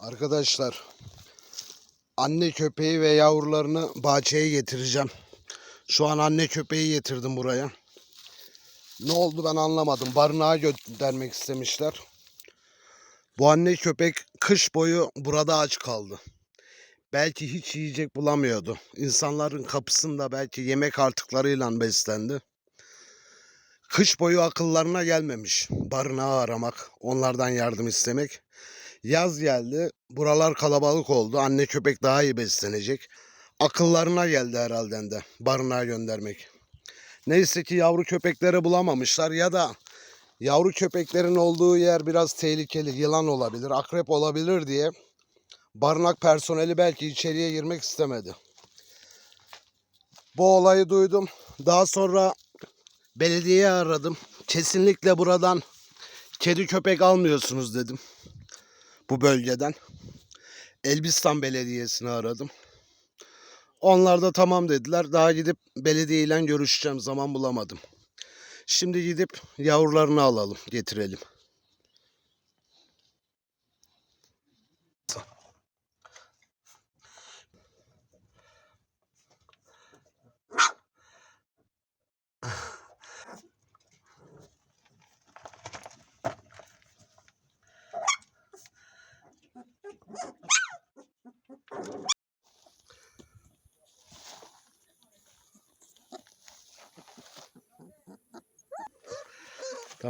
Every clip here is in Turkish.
Arkadaşlar anne köpeği ve yavrularını bahçeye getireceğim. Şu an anne köpeği getirdim buraya. Ne oldu ben anlamadım. Barınağa göndermek istemişler. Bu anne köpek kış boyu burada aç kaldı. Belki hiç yiyecek bulamıyordu. İnsanların kapısında belki yemek artıklarıyla beslendi. Kış boyu akıllarına gelmemiş barınağı aramak, onlardan yardım istemek. Yaz geldi. Buralar kalabalık oldu. Anne köpek daha iyi beslenecek. Akıllarına geldi herhalde de barınağa göndermek. Neyse ki yavru köpekleri bulamamışlar ya da yavru köpeklerin olduğu yer biraz tehlikeli. Yılan olabilir, akrep olabilir diye barınak personeli belki içeriye girmek istemedi. Bu olayı duydum. Daha sonra belediyeyi aradım. Kesinlikle buradan kedi köpek almıyorsunuz dedim bu bölgeden. Elbistan Belediyesi'ni aradım. Onlar da tamam dediler. Daha gidip belediyeyle görüşeceğim. Zaman bulamadım. Şimdi gidip yavrularını alalım, getirelim.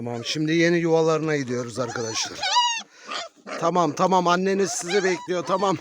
Tamam, şimdi yeni yuvalarına gidiyoruz arkadaşlar. Tamam, tamam. Anneniz sizi bekliyor. Tamam.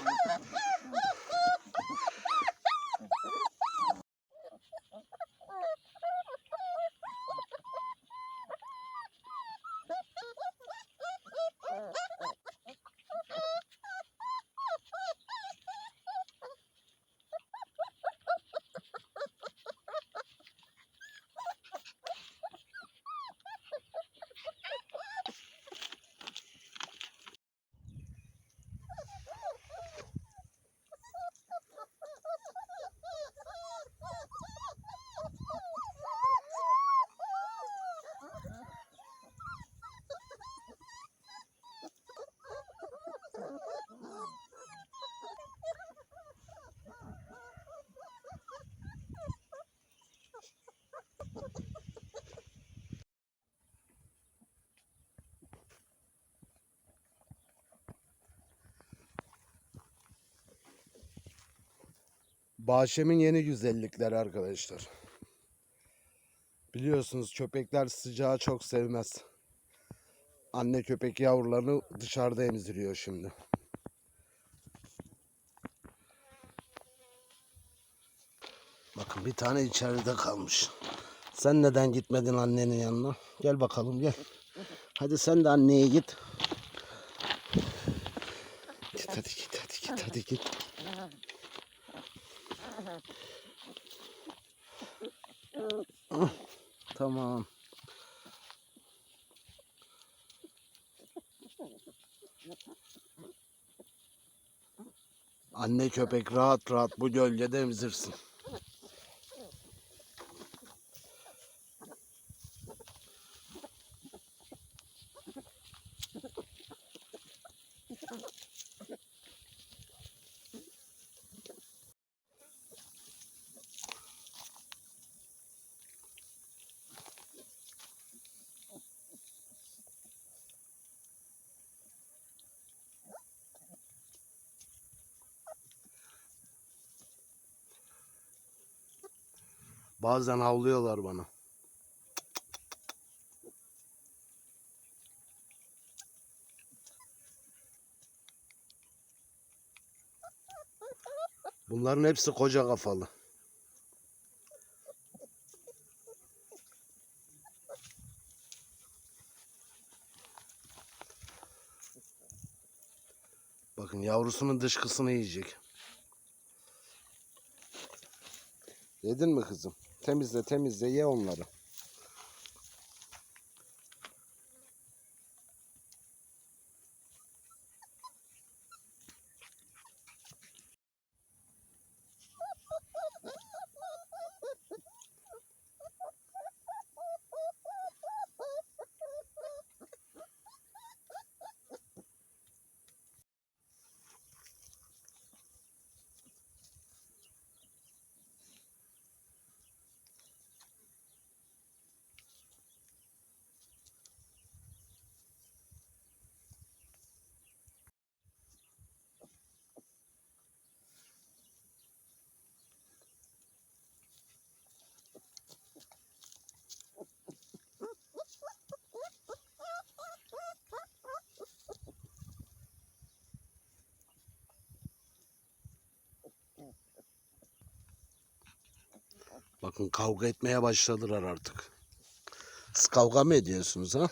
Bahçemin yeni güzellikleri arkadaşlar. Biliyorsunuz köpekler sıcağı çok sevmez. Anne köpek yavrularını dışarıda emziriyor şimdi. Bakın bir tane içeride kalmış. Sen neden gitmedin annenin yanına? Gel bakalım gel. Hadi sen de anneye git. Git hadi git hadi git hadi git. Ah, Tamam. Anne köpek rahat rahat bu gölgede emzirsin. Bazen havlıyorlar bana. Bunların hepsi koca kafalı. Bakın yavrusunun dışkısını yiyecek. Yedin mi kızım? Temizle temizle ye onları. Bakın kavga etmeye başladılar artık. Siz kavga mı ediyorsunuz ha?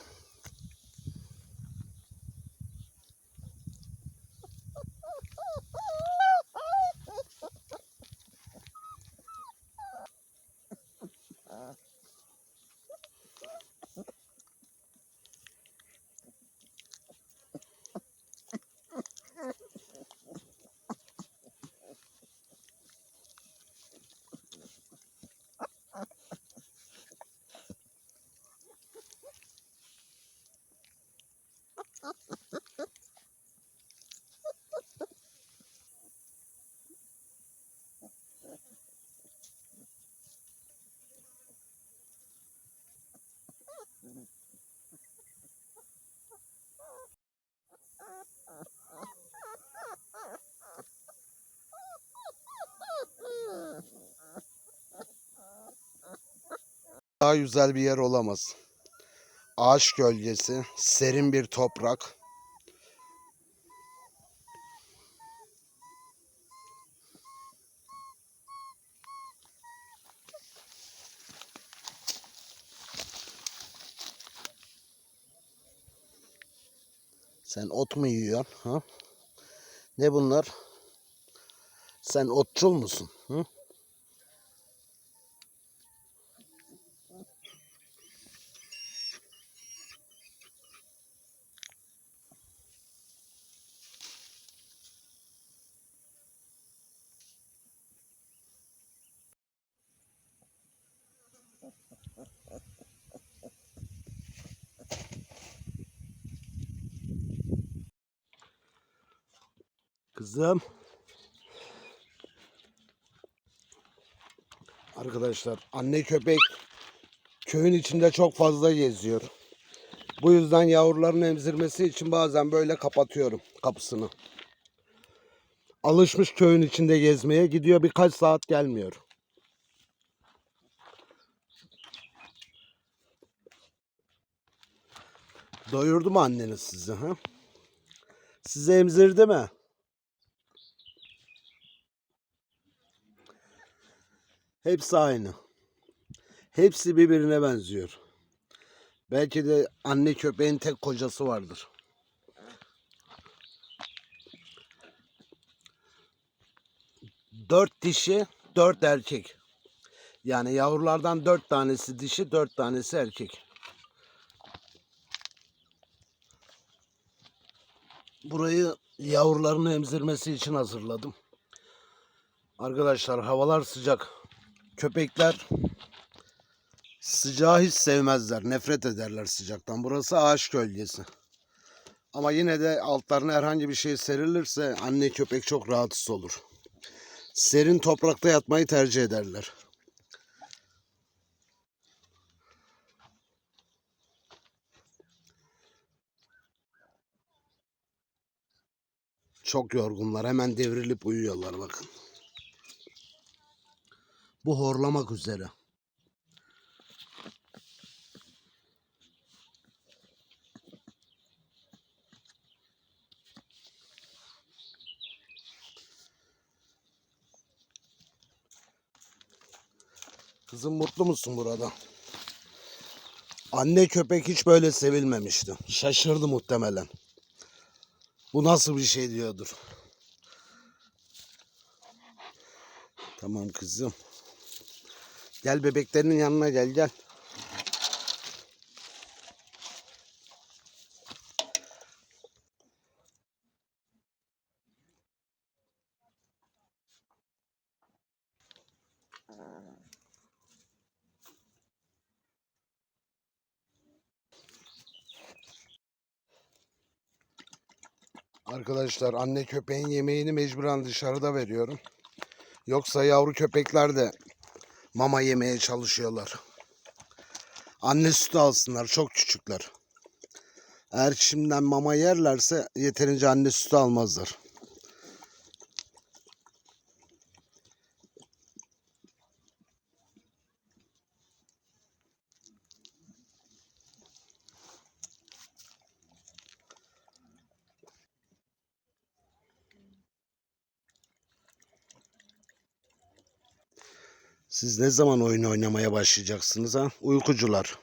Daha güzel bir yer olamaz. Ağaç gölgesi, serin bir toprak. Sen ot mu yiyorsun? Ha? Ne bunlar? Sen otçul musun? Kızım. Arkadaşlar anne köpek köyün içinde çok fazla geziyor. Bu yüzden yavruların emzirmesi için bazen böyle kapatıyorum kapısını. Alışmış köyün içinde gezmeye gidiyor birkaç saat gelmiyor. Doyurdu mu anneniz sizi ha? Sizi emzirdi mi? Hepsi aynı. Hepsi birbirine benziyor. Belki de anne köpeğin tek kocası vardır. Dört dişi, dört erkek. Yani yavrulardan dört tanesi dişi, dört tanesi erkek. Burayı yavrularını emzirmesi için hazırladım. Arkadaşlar havalar sıcak. Köpekler sıcağı hiç sevmezler. Nefret ederler sıcaktan. Burası ağaç gölgesi. Ama yine de altlarına herhangi bir şey serilirse anne köpek çok rahatsız olur. Serin toprakta yatmayı tercih ederler. Çok yorgunlar. Hemen devrilip uyuyorlar bakın. Bu horlamak üzere. Kızım mutlu musun burada? Anne köpek hiç böyle sevilmemişti. Şaşırdı muhtemelen. Bu nasıl bir şey diyordur. Tamam kızım. Gel bebeklerinin yanına gel gel. Arkadaşlar anne köpeğin yemeğini mecburen dışarıda veriyorum. Yoksa yavru köpekler de mama yemeye çalışıyorlar. Anne sütü alsınlar çok küçükler. Eğer şimdiden mama yerlerse yeterince anne sütü almazlar. Siz ne zaman oyun oynamaya başlayacaksınız ha? Uykucular.